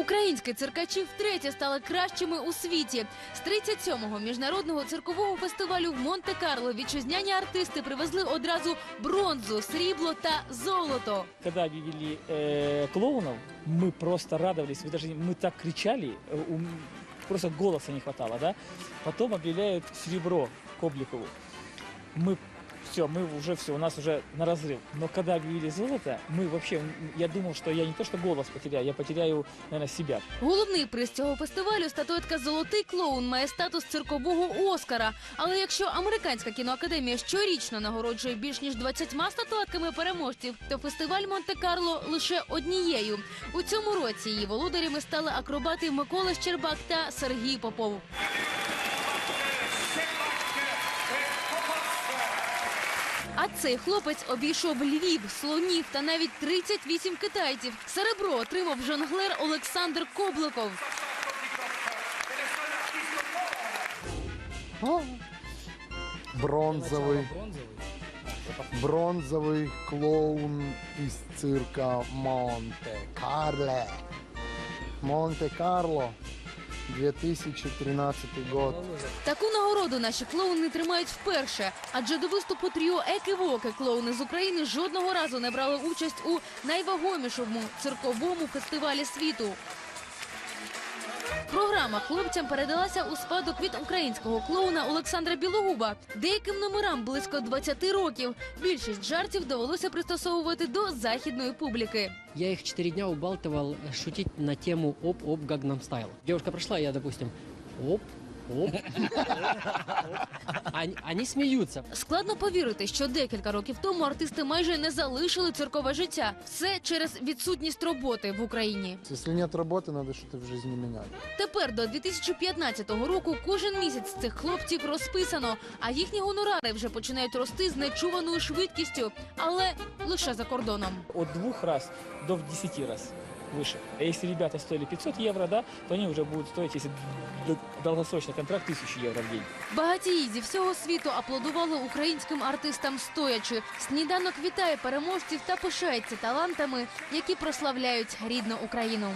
Українські циркачі втретє стали кращими у світі. З 37-го міжнародного циркового фестивалю в Монте-Карло вітчизняні артисти привезли одразу бронзу, срібло та золото. Когда объявили э, клоунов, мы просто радовались, вы даже, не- мы так кричали, э, у- просто голоса не хватало, да. Потом объявляют серебро Кобликову. Мы все, мы уже все, у нас уже на разрыв. Но когда объявили золото, мы вообще, м, я думал, что я не то что голос потеряю, я потеряю, наверное, себя. Головний приз цього фестивалю статуетка Золотий клоун має статус циркового Оскара. Але якщо американська кіноакадемія щорічно нагороджує більш ніж 20 статуетками переможців, то фестиваль Монте-Карло лише однією. У цьому році її володарями стали акробати Микола Щербак та Сергій Попов. А цей хлопець обійшов Львів, слонів та навіть 38 китайців. Серебро отримав жонглер Олександр Кобликов. Бронзовый, бронзовый клоун из цирка Монте-Карло. Монте-Карло, 2013 год. Таку нагороду наші клоуни тримають вперше, адже до виступу тріо Еківоки клоуни з України жодного разу не брали участь у найвагомішому цирковому фестивалі світу. Програма хлопцям передалася у спадок від українського клоуна Олександра Білогуба. Деяким номерам близько 20 років. Більшість жартів довелося пристосовувати до західної публіки. Я их четыре дня убалтывал э, шутить на тему «Оп-оп, Гагнам Стайл». Девушка прошла, я, допустим, «Оп, оп». Они, они смеются. Складно повірити, що декілька років тому артисти майже не залишили циркове життя. Все через відсутність роботи в Україні. Если нет работы, надо что-то в жизни менять. Тепер до 2015 року кожен місяць цих хлопців розписано, а їхні гонорари вже починають рости з нечуваною швидкістю, але лише за кордоном. От двух раз до 10 раз выше. А если ребята стоили 500 евро, да, то они уже будут стоить, если долгосрочный контракт, 1000 евро в день. Багатії зі всього світу аплодували українським артистам стоячи. Сніданок вітає переможців та пишається талантами, які прославляють рідну Україну.